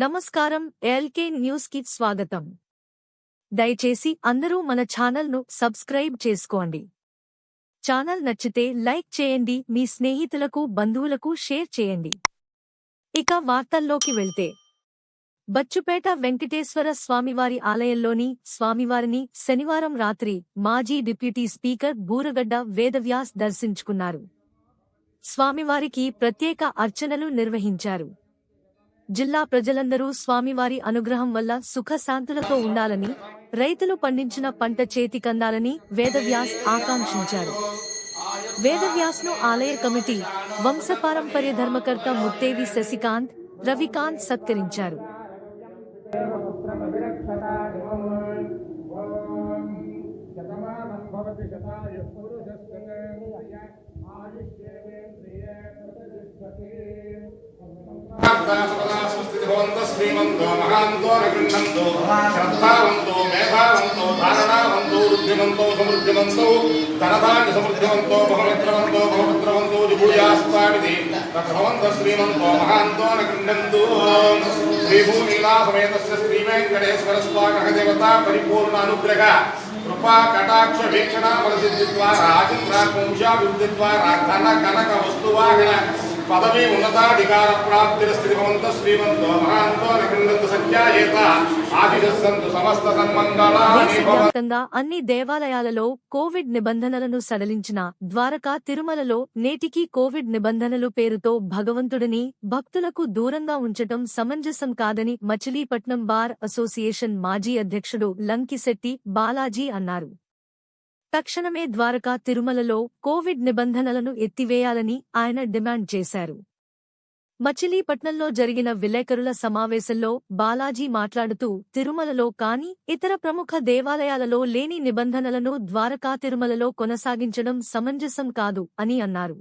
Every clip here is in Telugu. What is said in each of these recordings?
నమస్కారం ఎల్కే న్యూస్కి స్వాగతం. దయచేసి అందరూ మన ఛానల్ను సబ్స్క్రైబ్ చేసుకోండి. ఛానల్ నచ్చితే లైక్ చేయండి మీ స్నేహితులకు బంధువులకు షేర్ చేయండి. ఇక వార్తల్లోకి వెళ్తే. బచ్చుపేట వెంకటేశ్వర స్వామివారి ఆలయంలోని స్వామివారిని శనివారం రాత్రి మాజీ డిప్యూటీ స్పీకర్ బూరగడ్డ వేదవ్యాస్ దర్శించుకున్నారు. స్వామివారికి ప్రత్యేక అర్చనలు నిర్వహించారు. జిల్లా ప్రజలందరూ స్వామివారి అనుగ్రహం వల్ల సుఖశాంతులతో ఉండాలని రైతులు పండించిన పంట చేతికందాలని వేదవ్యాస్ ఆకాంక్షించారు. వేదవ్యాస్ను ఆలయ కమిటీ వంశపారంపర్య ధర్మకర్త ముత్తేవి శశికాంత్ రవికాంత్ సత్కరించారు. శతమానం భవతి మహాంతో నగృహంతో శ్రద్ధావంతో మేధావంతో ధారణావంతో రుద్ధిమంతో సమృద్ధిమంతో ధనధాన్య సమృద్ధిమంతో బహుమిత్రవంతో బహుమిత్రవంతో జిభూయాస్వామిది తద్భవంత శ్రీమంతో మహాంతో నగృహంతో శ్రీభూమిలా శ్రీవేంకటేశ్వర స్వాగత దేవత పరిపూర్ణ అనుగ్రహ కృపా కటాక్ష వీక్షణ ప్రసిద్ధి ద్వారా రాజేంద్రాభివృద్ధి ద్వారా ధన కనక వస్తువాహన పదవి ఉన్నతాధికార ప్రాప్తిర స్థితివంత శ్రీమంతో మహాంతో నగృహంత సత్యాయేత ఆదిశస్సంతు సమస్త సన్మంగళాని దేశవ్యాప్తంగా అన్ని దేవాలయాలలో కోవిడ్ నిబంధనలను సడలించిన ద్వారకా తిరుమలలో నేటికీ కోవిడ్ నిబంధనలు పేరుతో భగవంతుడిని భక్తులకు దూరంగా ఉంచటం సమంజసం కాదని మచిలీపట్నం బార్ అసోసియేషన్ మాజీ అధ్యక్షుడు లంకిశెట్టి బాలాజీ అన్నారు. తక్షణమే ద్వారకా తిరుమలలో కోవిడ్ నిబంధనలను ఎత్తివేయాలని ఆయన డిమాండ్ చేశారు. మచిలీపట్నంలో జరిగిన విలేకరుల సమావేశంలో బాలాజీ మాట్లాడుతూ తిరుమలలో కాని ఇతర ప్రముఖ దేవాలయాలలో లేని నిబంధనలను ద్వారకా తిరుమలలో కొనసాగించడం సమంజసం కాదు అని అన్నారు.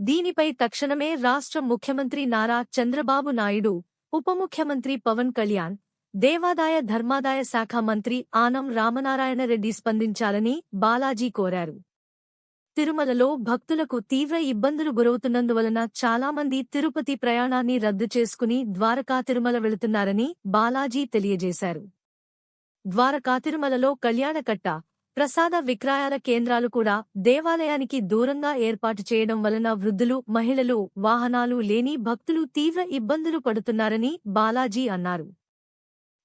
దీనిపై తక్షణమే రాష్ట్ర ముఖ్యమంత్రి నారా చంద్రబాబు నాయుడు ఉప ముఖ్యమంత్రి పవన్ కళ్యాణ్ దేవాదాయ ధర్మాదాయ శాఖ మంత్రి ఆనం రామనారాయణ రెడ్డి స్పందించాలని బాలాజీ కోరారు. తిరుమలలో భక్తులకు తీవ్ర ఇబ్బందులు గురవుతున్నందువలన చాలామంది తిరుపతి ప్రయాణాన్ని రద్దు చేసుకుని ద్వారకా తిరుమల వెళుతున్నారని బాలాజీ తెలియజేశారు. ద్వారకా తిరుమలలో కళ్యాణకట్ట ప్రసాద విక్రయాల కేంద్రాలు కూడా దేవాలయానికి దూరంగా ఏర్పాటు చేయడం వలన వృద్ధులు మహిళలు వాహనాలు లేని భక్తులు తీవ్ర ఇబ్బందులు పడుతున్నారని బాలాజీ అన్నారు.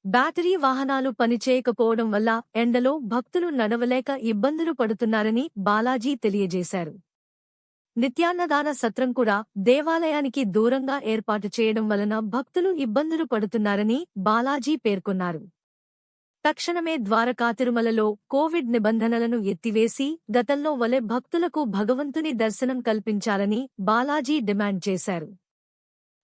బ్యాటరీ వాహనాలు పనిచేయకపోవడం వల్ల ఎండలో భక్తులు నడవలేక ఇబ్బందులు పడుతున్నారని బాలాజీ తెలియజేశారు. నిత్యాన్నదాన సత్రం కూడా దేవాలయానికి దూరంగా ఏర్పాటు చేయడం వలన భక్తులు ఇబ్బందులు పడుతున్నారని బాలాజీ పేర్కొన్నారు. తక్షణమే ద్వారకా తిరుమలలో కోవిడ్ నిబంధనలను ఎత్తివేసి గతంలో వలె భక్తులకు భగవంతుని దర్శనం కల్పించాలని బాలాజీ డిమాండ్ చేశారు.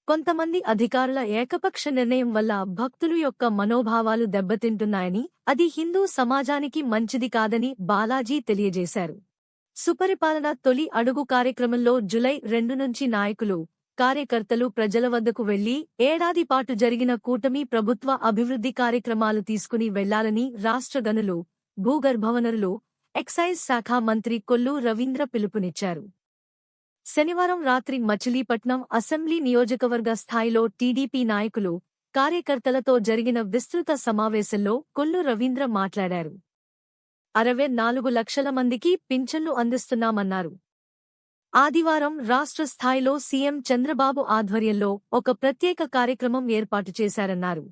కొంతమంది అధికారుల ఏకపక్ష నిర్ణయం వల్ల భక్తులు యొక్క మనోభావాలు దెబ్బతింటున్నాయని అది హిందూ సమాజానికి మంచిది కాదని బాలాజీ తెలియజేశారు. సుపరిపాలన తొలి అడుగు కార్యక్రమంలో జులై రెండు నుంచి నాయకులు కార్యకర్తలు ప్రజల వద్దకు వెళ్ళి ఏడాది పాటు జరిగిన కూటమి ప్రభుత్వ అభివృద్ధి కార్యక్రమాలు తీసుకుని వెళ్ళాలని రాష్ట్ర గనులు భూగర్భవనరులు ఎక్సైజ్ శాఖ మంత్రి కొల్లు రవీంద్ర పిలుపునిచ్చారు. శనివారం రాత్రి మచిలీపట్నం అసెంబ్లీ నియోజకవర్గ స్థాయిలో టీడీపీ నాయకులు కార్యకర్తలతో జరిగిన విస్తృత సమావేశంలో కొల్లు రవీంద్ర మాట్లాడారు. అరవై నాలుగు లక్షల మందికి పింఛన్లు అందిస్తున్నామన్నారు. ఆదివారం రాష్ట్ర స్థాయిలో సీఎం చంద్రబాబు ఆధ్వర్యంలో ఒక ప్రత్యేక కార్యక్రమం ఏర్పాటు చేశారన్నారు.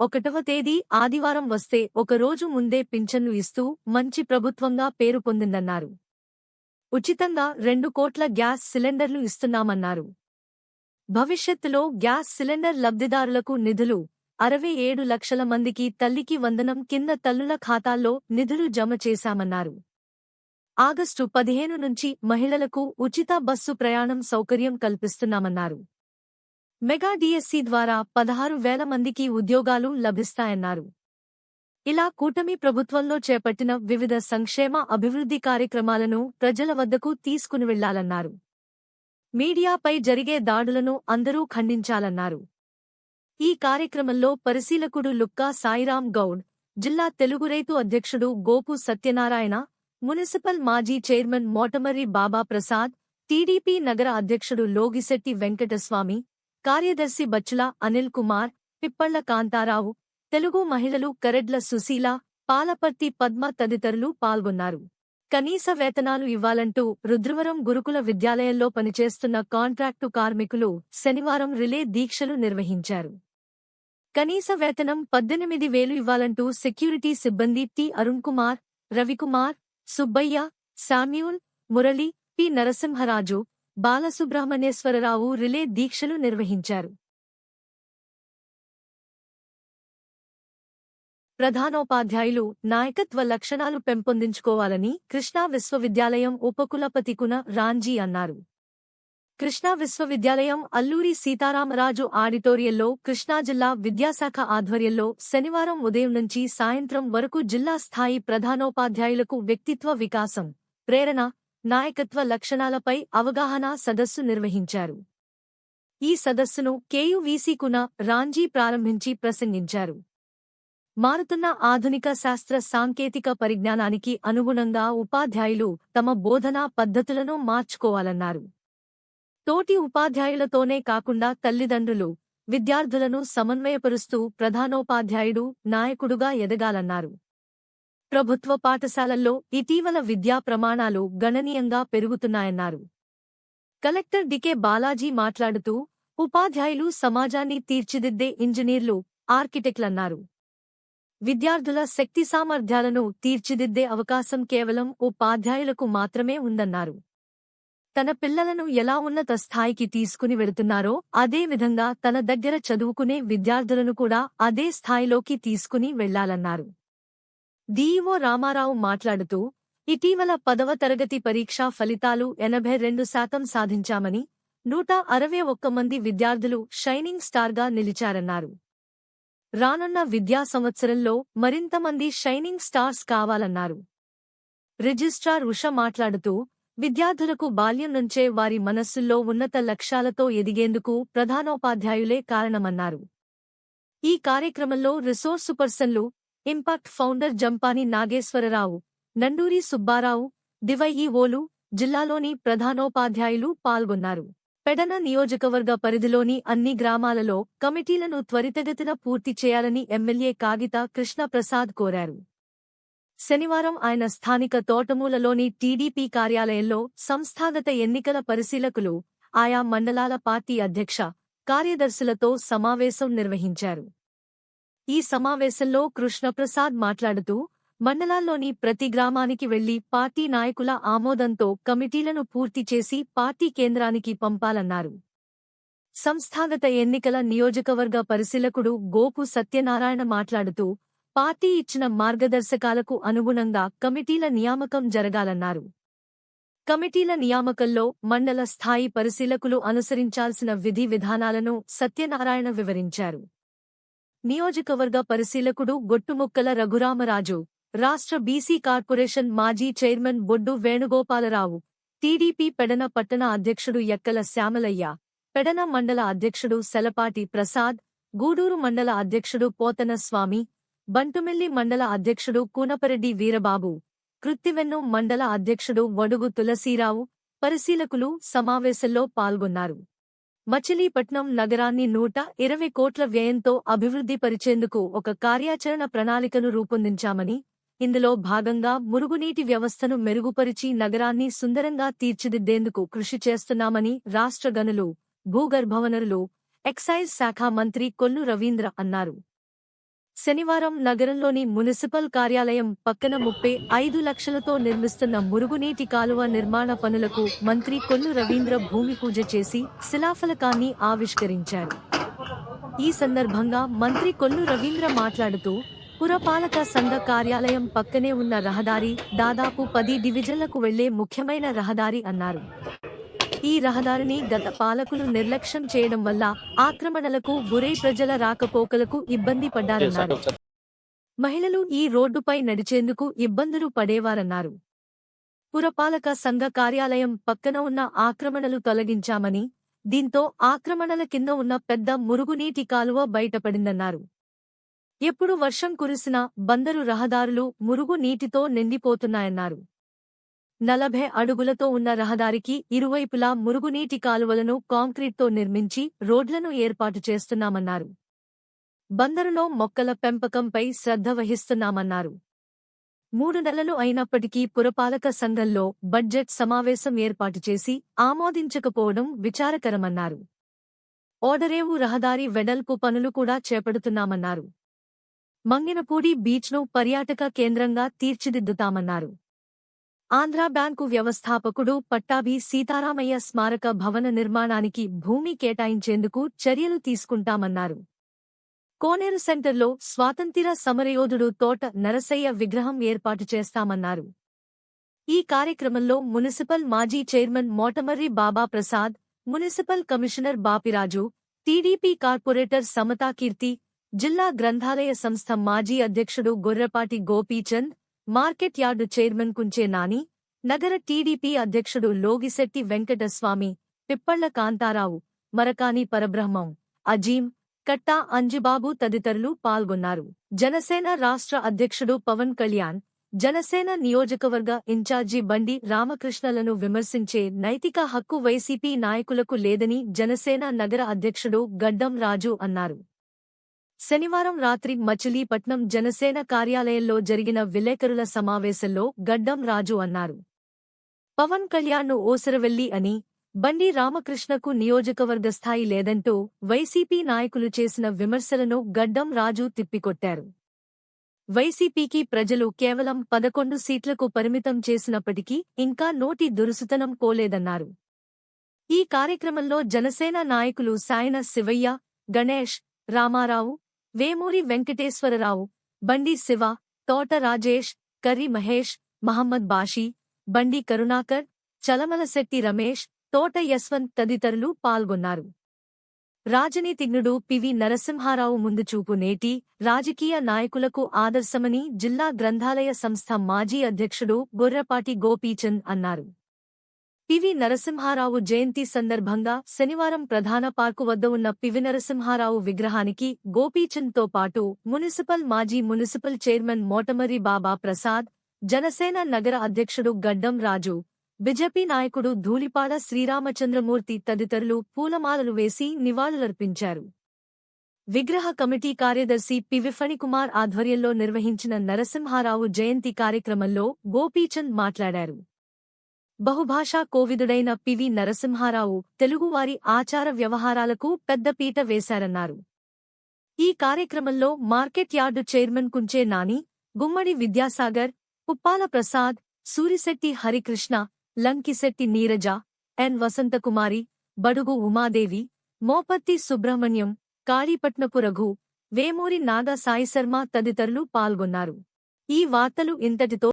ఒకటవ తేదీ ఆదివారం వస్తే ఒకరోజు ముందే పింఛన్లు ఇస్తూ మంచి ప్రభుత్వంగా పేరు పొందిందన్నారు. ఉచితంగా రెండు కోట్ల గ్యాస్ సిలిండర్లు ఇస్తున్నామన్నారు. భవిష్యత్తులో గ్యాస్ సిలిండర్ లబ్ధిదారులకు నిధులు అరవై ఏడు లక్షల మందికి తల్లికి వందనం కింద తల్లుల ఖాతాల్లో నిధులు జమ చేశామన్నారు. ఆగస్టు పదిహేను నుంచి మహిళలకు ఉచిత బస్సు ప్రయాణం సౌకర్యం కల్పిస్తున్నామన్నారు. మెగా డిఎస్సి ద్వారా పదహారు వేల మందికి ఉద్యోగాలు లభిస్తాయన్నారు. ఇలా కూటమి ప్రభుత్వంలో చేపట్టిన వివిధ సంక్షేమ అభివృద్ధి కార్యక్రమాలను ప్రజల వద్దకు తీసుకుని వెళ్ళాలన్నారు. మీడియాపై జరిగే దాడులను అందరూ ఖండించాలన్నారు. ఈ కార్యక్రమంలో పరిశీలకుడు లుక్కా సాయిరాం గౌడ్ జిల్లా తెలుగు రైతు అధ్యక్షుడు గోపు సత్యనారాయణ మున్సిపల్ మాజీ చైర్మన్ మోటమర్రి బాబా ప్రసాద్ టీడీపీ నగర అధ్యక్షుడు లోగిశెట్టి వెంకటస్వామి కార్యదర్శి బచ్చుల అనిల్ కుమార్ పిప్పళ్ళ కాంతారావు తెలుగు మహిళలు కరెడ్ల సుశీల పాలపర్తి పద్మ తదితరులు పాల్గొన్నారు. కనీస వేతనాలు ఇవ్వాలంటూ రుద్రవరం గురుకుల విద్యాలయంలో పనిచేస్తున్న కాంట్రాక్టు కార్మికులు శనివారం రిలే దీక్షలు నిర్వహించారు. కనీస వేతనం పద్దెనిమిది వేలు ఇవ్వాలంటూ సెక్యూరిటీ సిబ్బంది T. Arun Kumar Ravikumar Subbaiah Samuel Murali P. Narasimharaju Balasubrahmanyeswararao relay దీక్షలు నిర్వహించారు. ప్రధానోపాధ్యాయులు నాయకత్వ లక్షణాలు పెంపొందించుకోవాలని కృష్ణా విశ్వవిద్యాలయం ఉపకులపతి కున రాంజీ అన్నారు. కృష్ణా విశ్వవిద్యాలయం అల్లూరి సీతారామరాజు ఆడిటోరియంలో కృష్ణా జిల్లా విద్యాశాఖ ఆధ్వర్యంలో శనివారం ఉదయం నుంచి సాయంత్రం వరకు జిల్లా స్థాయి ప్రధానోపాధ్యాయులకు వ్యక్తిత్వ వికాసం ప్రేరణ నాయకత్వ లక్షణాలపై అవగాహన సదస్సు నిర్వహించారు. ఈ సదస్సును కేయువీసీ కున రాంజీ ప్రారంభించి ప్రసంగించారు. మారుతున్న ఆధునిక శాస్త్ర సాంకేతిక పరిజ్ఞానానికి అనుగుణంగా ఉపాధ్యాయులు తమ బోధనా పద్ధతులను మార్చుకోవాలన్నారు. తోటి ఉపాధ్యాయులతోనే కాకుండా తల్లిదండ్రులు విద్యార్థులను సమన్వయపరుస్తూ ప్రధానోపాధ్యాయుడు నాయకుడుగా ఎదగాలన్నారు. ప్రభుత్వ పాఠశాలల్లో ఇటీవల విద్యా ప్రమాణాలు గణనీయంగా పెరుగుతున్నాయన్నారు. కలెక్టర్ డికే బాలాజీ మాట్లాడుతూ ఉపాధ్యాయులు సమాజాన్ని తీర్చిదిద్దే ఇంజనీర్లు ఆర్కిటెక్ట్లన్నారు. విద్యార్థుల శక్తి సామర్థ్యాలను తీర్చిదిద్దే అవకాశం కేవలం ఉపాధ్యాయులకు మాత్రమే ఉందన్నారు. తన పిల్లలను ఎలా ఉన్నత స్థాయికి తీసుకుని వెళుతున్నారో అదే విధంగా తన దగ్గర చదువుకునే విద్యార్థులను కూడా అదే స్థాయిలోకి తీసుకుని వెళ్ళాలన్నారు. డీఈఓ రామారావు మాట్లాడుతూ ఇటీవల పదవ తరగతి పరీక్షా ఫలితాలు ఎనభై రెండు శాతం సాధించామని నూట అరవై ఒక్క మంది విద్యార్థులు షైనింగ్ స్టార్గా నిలిచారన్నారు. రానున్న విద్యా సంవత్సరంలో మరింత మంది షైనింగ్ స్టార్స్ కావాలన్నారు. రిజిస్ట్రార్ ఉష మాట్లాడుతూ విద్యార్థులకు బాల్యం నుంచే వారి మనస్సుల్లో ఉన్నత లక్ష్యాలతో ఎదిగేందుకు ప్రధానోపాధ్యాయులే కారణమన్నారు. ఈ కార్యక్రమంలో రిసోర్సు పర్సన్లు ఇంపాక్ట్ ఫౌండర్ జంపాని నాగేశ్వరరావు నండూరి సుబ్బారావు డివైఈఓలు జిల్లాలోని ప్రధానోపాధ్యాయులు పాల్గొన్నారు. పెడన నియోజకవర్గ పరిధిలోని అన్ని గ్రామాలలో కమిటీలను త్వరితగతిన పూర్తి చేయాలని ఎమ్మెల్యే కాగిత కృష్ణప్రసాద్ కోరారు. శనివారం ఆయన స్థానిక తోటమూలలోని టీడీపీ కార్యాలయంలో సంస్థాగత ఎన్నికల పరిశీలకులు ఆయా మండలాల పార్టీ అధ్యక్ష కార్యదర్శులతో సమావేశం నిర్వహించారు. ఈ సమావేశంలో కృష్ణప్రసాద్ మాట్లాడుతూ మండలాల్లోని ప్రతి గ్రామానికి వెళ్ళి పార్టీ నాయకుల ఆమోదంతో కమిటీలను పూర్తి చేసి పార్టీ కేంద్రానికి పంపాలన్నారు. సంస్థాగత ఎన్నికల నియోజకవర్గ పరిశీలకుడు గోపు సత్యనారాయణ మాట్లాడుతూ పార్టీ ఇచ్చిన మార్గదర్శకాలకు అనుగుణంగా కమిటీల నియామకం జరగాలన్నారు. కమిటీల నియామకంలో మండల స్థాయి పరిశీలకులు అనుసరించాల్సిన విధి విధానాలను సత్యనారాయణ వివరించారు. నియోజకవర్గ పరిశీలకుడు గొట్టుముక్కల రఘురామరాజు రాష్ట్ర బీసీ కార్పొరేషన్ మాజీ చైర్మన్ బొడ్డు వేణుగోపాలరావు టీడీపీ పెడన పట్టణ అధ్యక్షుడు ఎక్కల శ్యామలయ్య పెడన మండల అధ్యక్షుడు సెలపాటి ప్రసాద్ గూడూరు మండల అధ్యక్షుడు పోతన స్వామి బంటుమిల్లి మండల అధ్యక్షుడు కూనపరెడ్డి వీరబాబు కృత్తివెన్ను మండల అధ్యక్షుడు వడుగు తులసీరావు పరిశీలకులు సమావేశంలో పాల్గొన్నారు. మచిలీపట్నం నగరాన్ని నూట ఇరవై కోట్ల వ్యయంతో అభివృద్ధి పరిచేందుకు ఒక కార్యాచరణ ప్రణాళికను రూపొందించామని ఇందులో భాగంగా మురుగునీటి వ్యవస్థను మెరుగుపరిచి నగరాన్ని సుందరంగా తీర్చిదిద్దేందుకు కృషి చేస్తున్నామని రాష్ట్ర గనులు భూగర్భవనరులు ఎక్సైజ్ శాఖ మంత్రి కొల్లు రవీంద్ర అన్నారు. శనివారం నగరంలోని మున్సిపల్ కార్యాలయం పక్కన ముప్పై ఐదు లక్షలతో నిర్మిస్తున్న మురుగునీటి కాలువ నిర్మాణ పనులకు మంత్రి కొల్లు రవీంద్ర భూమి పూజ చేసి శిలాఫలకాన్ని ఆవిష్కరించారు. ఈ సందర్భంగా మంత్రి కొల్లు రవీంద్ర మాట్లాడుతూ పురపాలక సంఘ కార్యాలయం పక్కనే ఉన్న రహదారి దాదాపు పది డివిజన్లకు వెళ్ళే ముఖ్యమైన రహదారి అన్నారు. ఈ రహదారిని గత పాలకులు నిర్లక్ష్యం చేయడం వల్ల ఆక్రమణలకు గురై ప్రజల రాకపోకలకు ఇబ్బంది పడ్డారన్నారు. మహిళలు ఈ రోడ్డుపై నడిచేందుకు ఇబ్బందులు పడేవారన్నారు. పురపాలక సంఘ కార్యాలయం పక్కన ఉన్న ఆక్రమణలు తొలగించామని దీంతో ఆక్రమణల కింద ఉన్న పెద్ద మురుగునీటి కాలువ బయటపడిందన్నారు. ఎప్పుడు వర్షం కురిసినా బందరు రహదారులు మురుగు నీటితో నిండిపోతున్నాయన్నారు. నలభై అడుగులతో ఉన్న రహదారికి ఇరువైపులా మురుగునీటి కాలువలను కాంక్రీట్తో నిర్మించి రోడ్లను ఏర్పాటు చేస్తున్నామన్నారు. బందరులో మొక్కల పెంపకంపై శ్రద్ధ వహిస్తున్నామన్నారు. మూడు నెలలు అయినప్పటికీ పురపాలక సంఘంలో బడ్జెట్ సమావేశం ఏర్పాటు చేసి ఆమోదించకపోవడం విచారకరమన్నారు. ఓడరేవు రహదారి వెడల్పు పనులు కూడా చేపడుతున్నామన్నారు. మంగినపూడి బీచ్ను పర్యాటక కేంద్రంగా తీర్చిదిద్దుతామన్నారు. ఆంధ్రా బ్యాంకు వ్యవస్థాపకుడు పట్టాభి సీతారామయ్య స్మారక భవన నిర్మాణానికి భూమి కేటాయించేందుకు చర్యలు తీసుకుంటామన్నారు. కోనేరు సెంటర్లో స్వాతంత్ర సమరయోధుడు తోట నరసయ్య విగ్రహం ఏర్పాటు చేస్తామన్నారు. ఈ కార్యక్రమంలో మున్సిపల్ మాజీ chairman Motamarri Baba Prasad municipal commissioner Bapiraju TDP corporator Samatakeerthi జిల్లా గ్రంథాలయ సంస్థ మాజీ అధ్యక్షుడు Gorrapati Gopichand market yard chairman Kunche Nani నగర టీడీపీ అధ్యక్షుడు లోగిశెట్టి వెంకటస్వామి పిప్పళ్ళ కాంతారావు మరకాని పరబ్రహ్మం అజీం కట్టా అంజిబాబు తదితరులు పాల్గొన్నారు. జనసేన రాష్ట్ర అధ్యక్షుడు పవన్ కళ్యాణ్ జనసేన నియోజకవర్గ ఇన్ఛార్జి బండి రామకృష్ణలను విమర్శించే నైతిక హక్కు వైసీపీ నాయకులకు లేదని జనసేన నగర అధ్యక్షుడు గడ్డం రాజు అన్నారు. శనివారం రాత్రి మచిలీపట్నం జనసేన కార్యాలయంలో జరిగిన విలేకరుల సమావేశంలో గడ్డం రాజు అన్నారు. పవన్ కళ్యాణ్ను ఓసరవెల్లి అని బండి రామకృష్ణకు నియోజకవర్గ స్థాయి లేదంటూ వైసీపీ నాయకులు చేసిన విమర్శలను గడ్డం రాజు తిప్పికొట్టారు. వైసీపీకి ప్రజలు కేవలం పదకొండు సీట్లకు పరిమితం చేసినప్పటికీ ఇంకా నోటి దురుసుతనం పోలేదన్నారు. ఈ కార్యక్రమంలో జనసేన నాయకులు సాయన శివయ్య గణేష్ రామారావు వేమూరి వెంకటేశ్వరరావు బండి శివ తోట రాజేష్ కర్రి మహేష్ మహమ్మద్ బాషీ బండి కరుణాకర్ చలమలశెట్టి రమేష్ తోట యశ్వంత్ తదితరులు పాల్గొన్నారు. రాజనీతిజ్ఞుడు పివి నరసింహారావు ముందుచూపు నేటి రాజకీయ నాయకులకు ఆదర్శమని జిల్లా గ్రంథాలయ సంస్థ మాజీ అధ్యక్షుడు గొర్రపాటి గోపీచంద్ అన్నారు. పివి నరసింహారావు జయంతి సందర్భంగా శనివారం ప్రధాన పార్కు వద్ద ఉన్న పివి నరసింహారావు విగ్రహానికి గోపీచంద్తో పాటు మున్సిపల్ మాజీ మున్సిపల్ చైర్మన్ మోటమరి బాబా ప్రసాద్ జనసేన నగర అధ్యక్షుడు గడ్డం రాజు బిజెపి నాయకుడు ధూళిపాడ శ్రీరామచంద్రమూర్తి తదితరులు పూలమాలలు వేసి నివాళులర్పించారు. విగ్రహ కమిటీ కార్యదర్శి పివి ఫణికుమార్ ఆధ్వర్యంలో నిర్వహించిన నరసింహారావు జయంతి కార్యక్రమంలో గోపీచంద్ మాట్లాడారు. బహుభాషా కోవిదుడైన పివి నరసింహారావు తెలుగువారి ఆచార వ్యవహారాలకు పెద్దపీట వేశారన్నారు. ఈ కార్యక్రమంలో market yard chairman Kunche Nani Gummadi Vidyasagar Puppala Prasad Surisetti Harikrishna Lankisetti Neeraja N. Vasanthakumari Badugu Umadevi Mopathi Subrahmanyam కాళీపట్నపు Raghu Vemuri Naga సాయిశర్మ తదితరులు పాల్గొన్నారు. ఈ వార్తలు ఇంతటితో